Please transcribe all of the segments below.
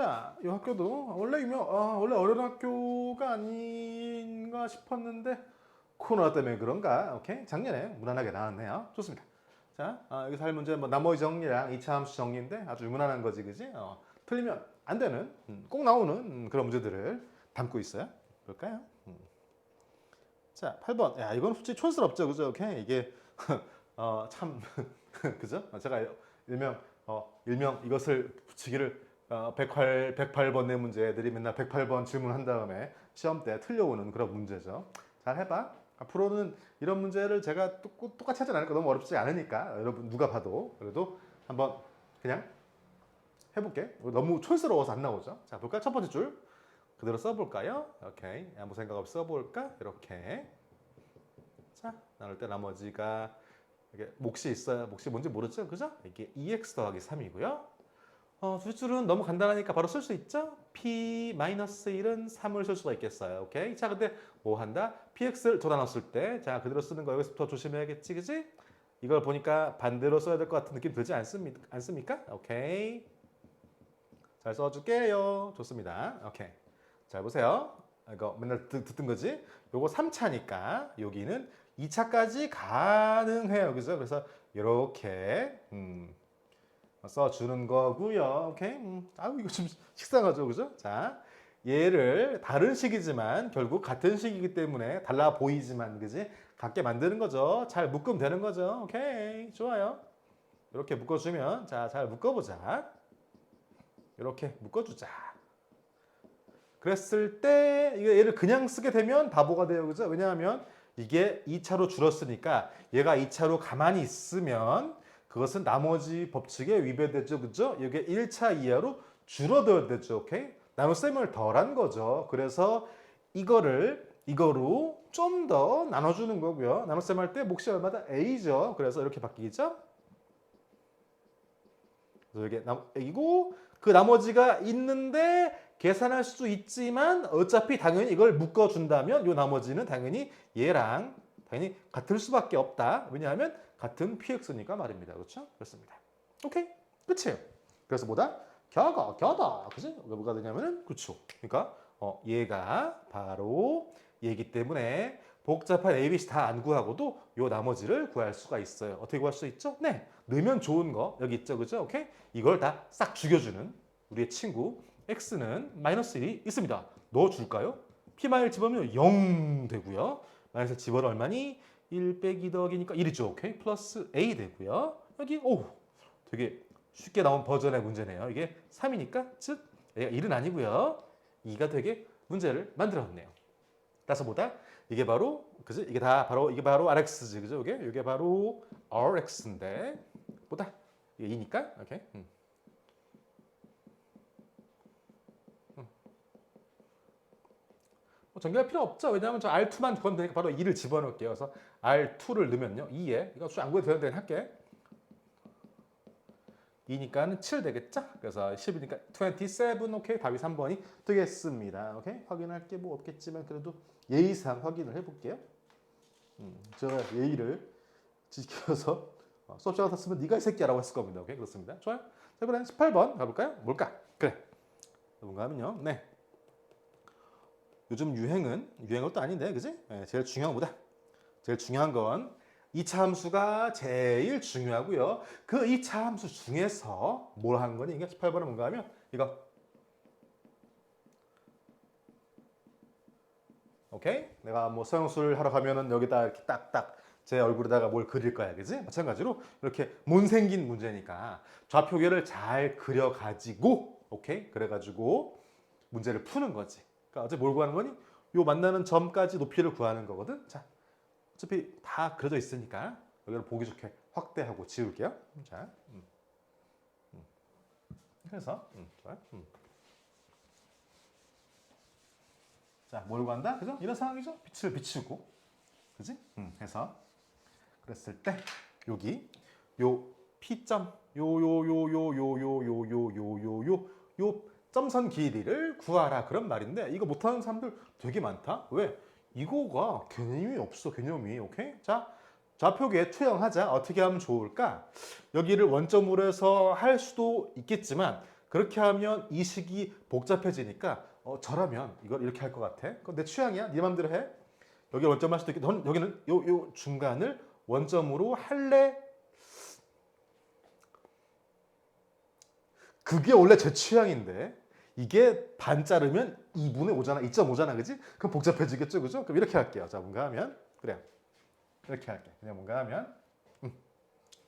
자, 이 학교도 원래 유명, 아, 원래 어려운 학교가 아닌가 싶었는데 코로나 때문에 그런가? 오케이, 작년에 무난하게 나왔네요. 좋습니다. 자, 아, 여기서 할 문제 뭐 나머지 정리랑 이차 함수 정리인데 아주 무난한 거지, 그지? 어, 틀리면 안 되는 음, 꼭 나오는 음, 그런 문제들을 담고 있어요. 볼까요? 음. 자, 8번. 야, 이건 솔직히 촌스럽죠, 그죠? 오케이, 이게 어, 참 그죠? 제가 일명 어, 일명 이것을 붙이기를 어, 108, 108번 내 문제 애들이 맨날 108번 질문한 다음에 시험 때 틀려오는 그런 문제죠. 잘 해봐. 앞으로는 이런 문제를 제가 똑, 똑같이 하진 않을 거 너무 어렵지 않으니까 여러분 누가 봐도 그래도 한번 그냥 해볼게. 너무 촌스러워서 안 나오죠. 자 볼까요? 첫 번째 줄 그대로 써볼까요? 오케이. 아무 생각 없이 써볼까? 이렇게. 자 나눌 때 나머지가 이게 몫이 있어야 몫이 뭔지 모르죠, 그죠? 이게 2x 더하기 3이고요. 어, 두 줄은 너무 간단하니까 바로 쓸 수 있죠? p 마이너스 1은 3을 쓸 수가 있겠어요. 오케이? 자, 근데 뭐 한다? px를 더 나눴을 때, 자 그대로 쓰는 거 여기서부터 조심해야겠지, 그지? 이걸 보니까 반대로 써야 될 것 같은 느낌 들지 않습니까? 않습니까? 오케이. 잘 써줄게요. 좋습니다. 오케이. 잘 보세요. 이거 맨날 듣, 듣던 거지? 요거 3차니까 여기는 2차까지 가능해요. 그죠? 그래서 이렇게 음, 써주는 거고요. 오케이. 음, 아우 이거 좀 식상하죠, 그죠? 자, 얘를 다른 식이지만 결국 같은 식이기 때문에 달라 보이지만, 그지? 같게 만드는 거죠. 잘 묶으면 되는 거죠. 오케이, 좋아요. 이렇게 묶어주면 자, 잘 묶어보자. 이렇게 묶어주자. 그랬을 때 얘를 그냥 쓰게 되면 바보가 돼요, 그죠? 왜냐하면 이게 2차로 줄었으니까 얘가 2차로 가만히 있으면 그것은 나머지 법칙에 위배되죠. 그죠? 이게 1차 이하로 줄어들어야 되죠. 오케이? 나눗셈을 덜한 거죠. 그래서 이거를 이거로 좀 더 나눠주는 거고요. 나눗셈 할 때 몫이 얼마다 a죠. 그래서 이렇게 바뀌죠. 그래서 이게 나- a고 그 나머지가 있는데 계산할 수 있지만 어차피 당연히 이걸 묶어준다면 이 나머지는 당연히 얘랑 당연히 같을 수밖에 없다. 왜냐하면 같은 px니까 말입니다. 그렇죠? 그렇습니다. 오케이 끝이에요. 그래서 뭐다? 겨가 겨다. 그지? 뭐가 되냐면은 그렇죠. 그러니까 어, 얘가 바로 얘기 때문에 복잡한 ABC 다 안 구하고도 요 나머지를 구할 수가 있어요. 어떻게 구할 수 있죠? 네. 넣으면 좋은 거 여기 있죠. 그죠? 오케이? 이걸 다 싹 죽여주는 우리의 친구 x는 마이너스 1이 있습니다. 넣어줄까요? p마일 집어넣으면 0 되고요. 마이너스 집어넣 얼마니? 1 빼기 더하기니까 1이죠. 오케이? 플러스 a 되고요. 여기 오 되게 쉽게 나온 버전의 문제네요. 이게 3이니까 즉 얘가 1은 아니고요. 2가 되게 문제를 만들었네요. 따라서 뭐다? 이게 바로 그지? 이게 다 바로 이게 바로 RX지 그죠? 이게 이게 바로 RX인데 뭐다? 이게 2니까 오케이. 음. 음. 뭐 전개할 필요 없죠. 왜냐하면 저 R2만 구하면 되니까 바로 2를 집어넣을게요. 그래서 R2를 넣으면요. 2에 이거 수 안 구해도 되는데 할게. 2니까는 7 되겠죠? 그래서 10이니까 27 오케이 답이 3번이 되겠습니다. 오케이 확인할 게 뭐 없겠지만 그래도 예의상 확인을 해볼게요. 음, 제가 예의를 지켜서 어, 수업 시간 탔으면 네가 이 새끼야라고 했을 겁니다. 오케이 그렇습니다. 좋아요. 자 이번엔 18번 가볼까요? 뭘까? 그래. 뭔가 하면요. 네. 요즘 유행은 유행은 또 아닌데, 그지? 네, 제일 중요한 거다. 제일 중요한 건 2차 함수가 제일 중요하고요. 그 2차 함수 중에서 뭘 하는 거니? 이게 18번은 뭔가 하면 이거 오케이? 내가 뭐 서영술 하러 가면은 여기다 이렇게 딱딱 제 얼굴에다가 뭘 그릴 거야, 그지? 마찬가지로 이렇게 못 생긴 문제니까 좌표계를 잘 그려가지고 오케이? 그래가지고 문제를 푸는 거지. 그러니까 어제 뭘 구하는 거니? 요 만나는 점까지 높이를 구하는 거거든. 자, 어차피 다 그려져 있으니까 여기를 보기 좋게 확대하고 지울게요. 자, 음. 음. 그래서 음, 좋아요. 음. 자, 뭘 구한다? 그죠? 이런 상황이죠? 빛을 비추고, 그지? 음, 해서 그랬을 때 여기 요 P점 요 요 요 요 요 요 요 요 요 요 요 점선 길이를 구하라 그런 말인데 이거 못하는 사람들 되게 많다. 왜? 이거가 개념이 없어 개념이 오케이 자 좌표계 투영하자 어떻게 하면 좋을까 여기를 원점으로 해서 할 수도 있겠지만 그렇게 하면 이 식이 복잡해지니까 어, 저라면 이걸 이렇게 할 것 같아. 그건 내 취향이야. 네 맘대로 해. 여기 원점 할 수도 있고, 넌 여기는 요, 요 중간을 원점으로 할래? 그게 원래 제 취향인데 이게 반 자르면 2분의 5잖아, 2.5잖아, 그지? 그럼 복잡해지겠죠, 그죠? 그럼 이렇게 할게요. 자, 뭔가 하면 그래, 이렇게 할게. 그냥 뭔가 하면 음,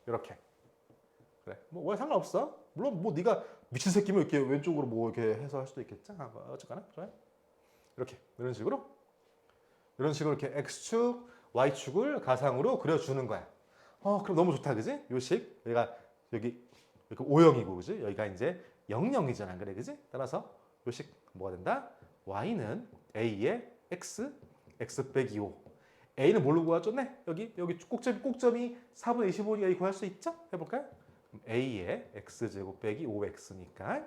이렇게. 그래, 뭐 왜 상관없어? 물론 뭐 네가 미친 새끼면 이렇게 왼쪽으로 뭐 이렇게 해서 할 수도 있겠지. 아, 뭐 어쨌거나 그래. 이렇게 이런 식으로 이런 식으로 이렇게 x축, y축을 가상으로 그려주는 거야. 어, 그럼 너무 좋다, 그지? 요식 여기가 여기 이렇게 O형이고, 그지? 여기가 이제 00이잖아, 그래, 그지? 따라서 요식 뭐가 된다? y는 a의 x, x 빼기 5. a는 뭘로 구하죠? 네, 여기 여기 꼭점이 꼭점이 4분의 25니까 이 구할 수 있죠? 해볼까요? 그럼 a의 x 제곱 빼기 5x니까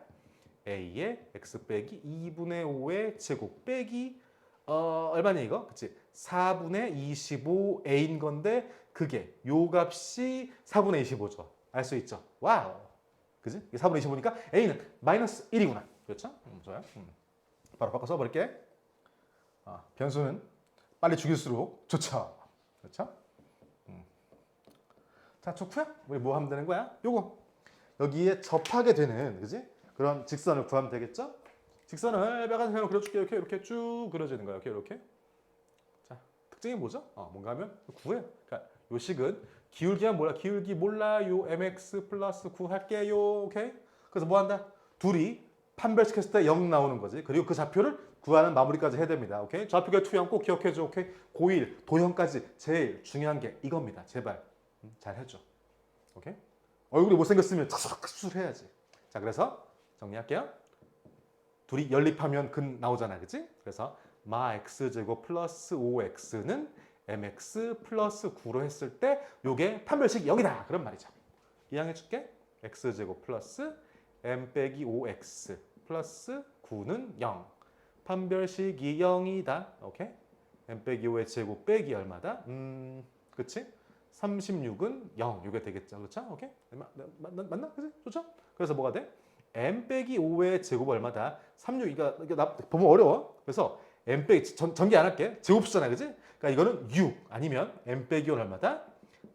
a의 x 빼기 2분의 5의 제곱 빼기 어 얼마냐 이거? 그치? 4분의 25a인 건데 그게 요 값이 4분의 25죠. 알 수 있죠? 와우. 그지? 이게 4분의 25니까 a는 마이너스 1이구나. 그렇죠? 음, 좋아요. 음. 바로 바꿔 써버릴게. 아, 변수는 빨리 죽일수록 좋죠. 그렇죠? 음. 자, 좋고요. 우리 뭐 하면 되는 거야? 요거 여기에 접하게 되는 그지? 그런 직선을 구하면 되겠죠? 직선을 빨간 색으로 그려줄게 이렇게 이렇게 쭉 그려지는 거예요. 이렇게 이렇게. 자, 특징이 뭐죠? 어, 뭔가 하면 구해요. 그러니까 요 식은 기울기가 몰라. 기울기 몰라. 요 mx 플러스 9 할게요. 오케이? 그래서 뭐 한다? 둘이 판별시켰을 때 0 나오는 거지. 그리고 그 좌표를 구하는 마무리까지 해야 됩니다. 오케이? 좌표가 투영 꼭 기억해 줘. 오케이? 고1 도형까지 제일 중요한 게 이겁니다. 제발. 음, 잘 해줘. 오케이? 얼굴이 못생겼으면 착착 수술해야지. 자, 그래서 정리할게요. 둘이 연립하면 근 나오잖아, 그치? 그래서 마 x제곱 플러스 5x는 mx 플러스 9로 했을 때 요게 판별식 0이다. 그런 말이죠. 이양해줄게. x제곱 플러스 m 빼기 5x 플러스 9는 0. 판별식이 0이다. 오케이? m 빼기 5의 제곱 빼기 얼마다? 음, 그치? 36은 0. 이게 되겠죠. 그렇죠? 오케이? 맞, 맞, 맞나? 그치? 좋죠? 그래서 뭐가 돼? m 빼기 5의 제곱 얼마다? 36 이거, 이거 나 보면 어려워. 그래서 m 빼기 전, 전개 안 할게. 제곱수잖아, 그지? 그러니까 이거는 6 아니면 m 빼기 5는 얼마다?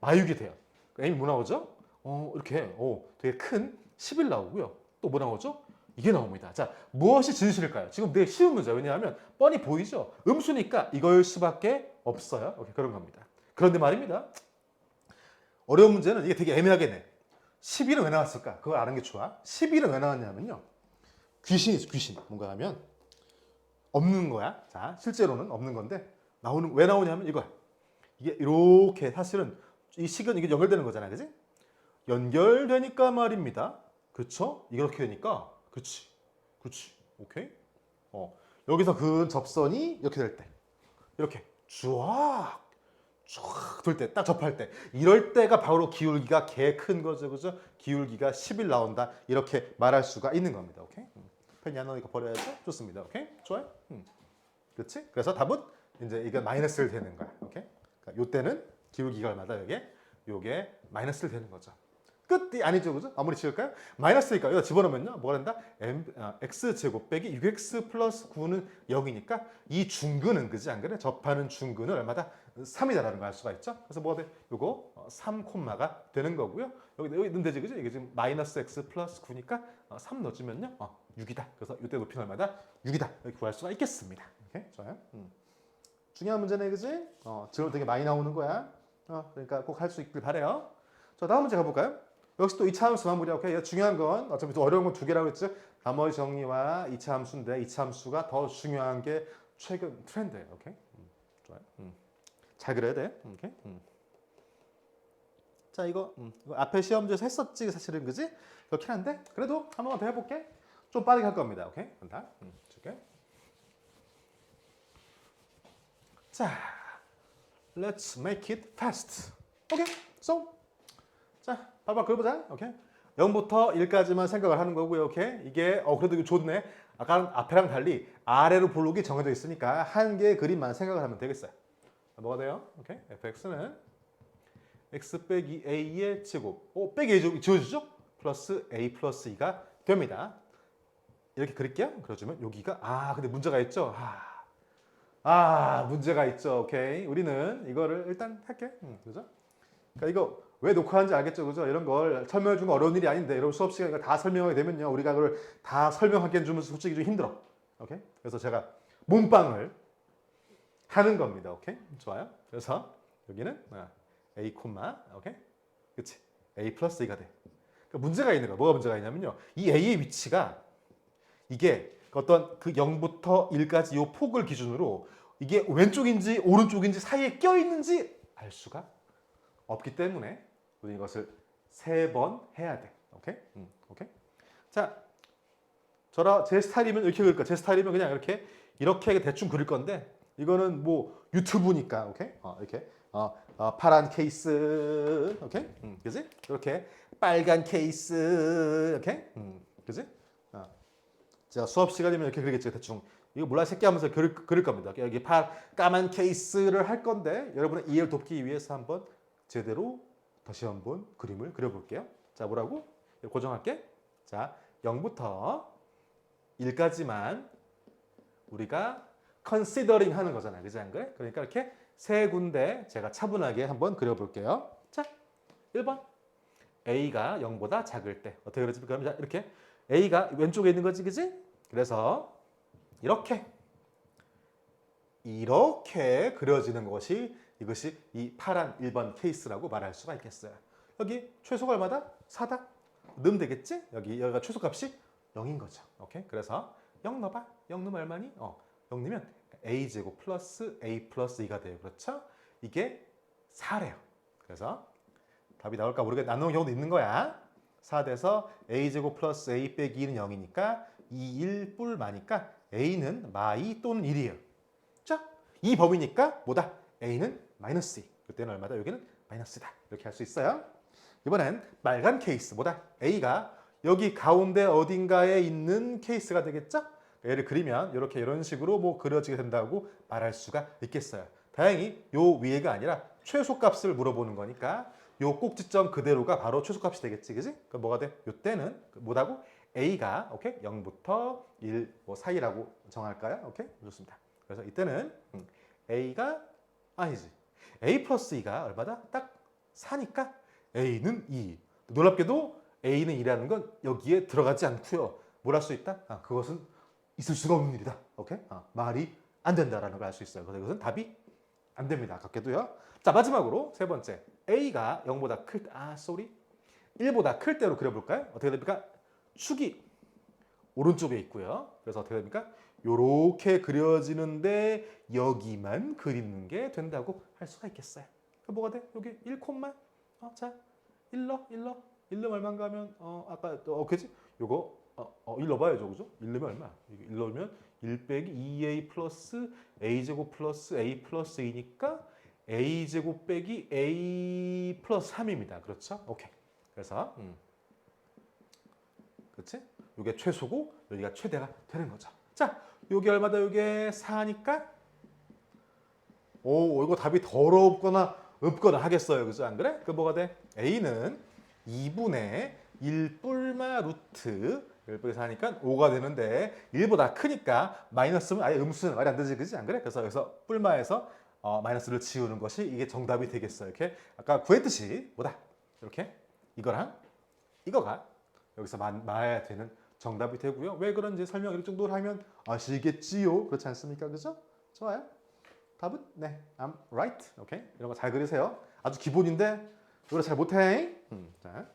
마육이 돼요. 그러니까 m이 뭐 나오죠? 어 이렇게 어 되게 큰11 나오고요. 또 뭐 나오죠? 이게 나옵니다. 자 무엇이 진실일까요? 지금 되게 쉬운 문제 왜냐하면 뻔히 보이죠. 음수니까 이거일 수밖에 없어요. 오케이, 그런 겁니다. 그런데 말입니다. 어려운 문제는 이게 되게 애매하게 내. 11은 왜 나왔을까? 그걸 아는 게 좋아. 11은 왜 나왔냐면요. 귀신이 있어, 귀신. 뭔가 하면 없는 거야. 자, 실제로는 없는 건데 나오는 왜 나오냐면 이거야. 이게 이렇게 사실은 이 식은 이게 연결되는 거잖아, 그지? 연결되니까 말입니다. 그렇죠? 이렇게 되니까, 그렇지, 그렇지, 오케이. 어 여기서 그 접선이 이렇게 될 때, 이렇게 쫙, 쫙돌 때, 딱 접할 때, 이럴 때가 바로 기울기가 개 큰 거죠, 그죠? 기울기가 10일 나온다 이렇게 말할 수가 있는 겁니다, 오케이. 음. 펜이 안 나오니까 버려야죠. 좋습니다, 오케이. 좋아요. 음. 그렇지? 그래서 답은 이제 이게 마이너스를 되는 거야. 오케이? 그러니까 요 때는 기울기가 얼마다 여기에 요게 마이너스를 되는 거죠. 끝이 아니죠, 그죠? 아무리 지울까요? 마이너스니까 여기다 집어넣으면요, 뭐가 된다? m 아, x 제곱 빼기 6x 플러스 9는 0이니까 이 중근은 그지 안 그래? 접하는 중근은 얼마다? 3이다라는 걸 알 수가 있죠. 그래서 뭐가 돼? 요거 어, 3 콤마가 되는 거고요. 여기 여기 넣으면 되지, 그죠? 이게 지금 마이너스 x 플러스 9니까 어, 3 넣어주면요, 어, 6이다. 그래서 이때 높이는 얼마다? 6이다. 이렇게 구할 수가 있겠습니다. 오케이, 좋아요. 음. 중요한 문제네, 그지? 어, 질문 되게 많이 나오는 거야. 어, 그러니까 꼭 할 수 있길 바래요. 자, 다음 문제 가볼까요? 역시 또 2차 함수 마무리야. 오케이. 중요한 건 어차피 또 어려운 건 두 개라고 했죠. 나머지 정리와 2차 함수인데 2차 함수가 더 중요한 게 최근 트렌드예요. 오케이. 음, 좋아요. 음. 잘 그려야 돼. 오케이. 음. 자, 이거, 음, 이거 앞에 시험지에서 했었지, 사실은 그지? 그렇긴 한데 그래도 한 번만 더 해볼게. 좀 빠르게 할 겁니다. 오케이. 간다. 음, 줄게. 자, let's make it fast. 오케이. So, 자, 봐봐 그려보자. 오케이. 0부터 1까지만 생각을 하는 거고요. 오케이. 이게 어 그래도 이거 좋네. 아까 앞에랑 달리 아래로 블록이 정해져 있으니까 한 개의 그림만 생각을 하면 되겠어요. 자, 뭐가 돼요? 오케이. fx는 x 빼기 a의 제곱. 오, 빼기 a 제곱 지워주죠? 플러스 a 플러스 2가 됩니다. 이렇게 그릴게요. 그려주면 여기가 아 근데 문제가 있죠. 아, 아 문제가 있죠. 오케이. 우리는 이거를 일단 할게. 음, 그죠? 그러니까 이거 왜 녹화하는지 알겠죠, 그죠? 이런 걸 설명해 주는 거 어려운 일이 아닌데 여러분 수업 시간에 다 설명하게 되면요, 우리가 그걸 다 설명하게 해주면 솔직히 좀 힘들어. 오케이? 그래서 제가 몸빵을 하는 겁니다. 오케이? 좋아요. 그래서 여기는 아, a 콤마 오케이? 그렇지? a 플러스 2가 돼. 그러니까 문제가 있는 거야. 뭐가 문제가 있냐면요. 이 a의 위치가 이게 어떤 그 0부터 1까지 이 폭을 기준으로 이게 왼쪽인지 오른쪽인지 사이에 껴 있는지 알 수가 없기 때문에 우리 이것을 세 번 해야 돼. 오케이? 음, 오케이? 자, 저라 제 스타일이면 이렇게 그릴 거야. 제 스타일이면 그냥 이렇게 이렇게 대충 그릴 건데 이거는 뭐 유튜브니까 오케이? 어, 이렇게 어, 어, 파란 케이스 오케이? 음, 그지? 이렇게 빨간 케이스 이렇게 음, 그지? 어. 제가 수업 시간이면 이렇게 그리겠죠 대충 이거 몰라 새끼 하면서 그릴, 그릴 겁니다 여기 파 까만 케이스를 할 건데 여러분의 이해를 돕기 위해서 한번 제대로 다시 한번 그림을 그려볼게요 자 뭐라고? 고정할게 자 0부터 1까지만 우리가 considering 하는 거잖아요. 그지 안 그래? 그러니까 이렇게 세 군데 제가 차분하게 한번 그려볼게요. 자, 1번. A가 0보다 작을 때 어떻게 그러지? 그럼 자, 이렇게 A가 왼쪽에 있는 거지, 그지? 그래서 이렇게 이렇게 그려지는 것이 이것이 이 파란 1번 케이스라고 말할 수가 있겠어요. 여기 최소가 얼마다? 4다. 넣으면 되겠지? 여기 여기가 최소값이 0인 거죠. 오케이? 그래서 0 넣어봐. 0 넣으면 얼마니? 어, 0 넣으면 a 제곱 플러스 a 플러스 2가 돼요. 그렇죠? 이게 4래요. 그래서 답이 나올까 모르게 나누는 경우도 있는 거야. 4 돼서 a 제곱 플러스 a 빼기 2는 0이니까 2, 1 뿔마니까 a는 마2 또는 1이에요. 자, 이 범위니까 뭐다? a는 마이너스 2. 그때는 얼마다? 여기는 마이너스다. 이렇게 할 수 있어요. 이번엔 빨간 케이스 뭐다? a가 여기 가운데 어딘가에 있는 케이스가 되겠죠? 얘를 그리면 이렇게 이런 식으로 뭐 그려지게 된다고 말할 수가 있겠어요. 다행히 요 위에가 아니라 최소값을 물어보는 거니까 요 꼭지점 그대로가 바로 최소값이 되겠지, 그지? 그럼 뭐가 돼? 요 때는 뭐다고? a가 오케이 0부터 1 뭐 사이라고 정할까요? 오케이 좋습니다. 그래서 이때는 음, a가 아니지 a 플러스 2가 얼마다? 딱 4니까 a는 2. 놀랍게도 a는 2라는 건 여기에 들어가지 않고요. 뭘 할 수 있다? 아, 그것은 있을 수가 없는 일이다. 오케이? 아, 말이 안 된다라는 걸 알 수 있어요. 그래서 이것은 답이 안 됩니다. 아깝게도요. 자, 마지막으로 세 번째. a가 0보다 클 때, 아, 쏘리. 1보다 클 때로 그려볼까요? 어떻게 됩니까? 축이 오른쪽에 있고요. 그래서 어떻게 됩니까? 요렇게 그려지는데 여기만 그리는 게 된다고 할 수가 있겠어요. 뭐가 돼? 여기 1 콤마. 어, 자, 1러, 1러. 1러 얼마인가 하면 어, 아까 또 어, 그지? 요거 어, 어, 1 넣어봐야죠, 그죠? 1 넣으면 얼마? 1 넣으면 1 빼기 2a 플러스 a 제곱 플러스 a 플러스 2니까 a 제곱 빼기 a 플러스 3입니다. 그렇죠? 오케이. 그래서 음. 그렇지? 이게 최소고 여기가 최대가 되는 거죠. 자, 여기 얼마다? 요게 4니까 오, 이거 답이 더럽거나 없거나 하겠어요. 그죠? 안 그래? 그 뭐가 돼? a는 2분의 1 뿔마 루트 1분의 4니까 5가 되는데 1보다 크니까 마이너스면 아예 음수는 말이 안 되지. 그지? 안 그래? 그래서 여기서 뿔마에서 어, 마이너스를 지우는 것이 이게 정답이 되겠어요. 이렇게 아까 구했듯이 뭐다? 이렇게 이거랑 이거가 여기서 마, 마야 되는 정답이 되고요. 왜 그런지 설명 이 정도로 하면 아시겠지요? 그렇지 않습니까? 그죠? 좋아요. 답은 네, I'm right. 오케이. 이런 거 잘 그리세요. 아주 기본인데 이거 잘 못해. 음, 자.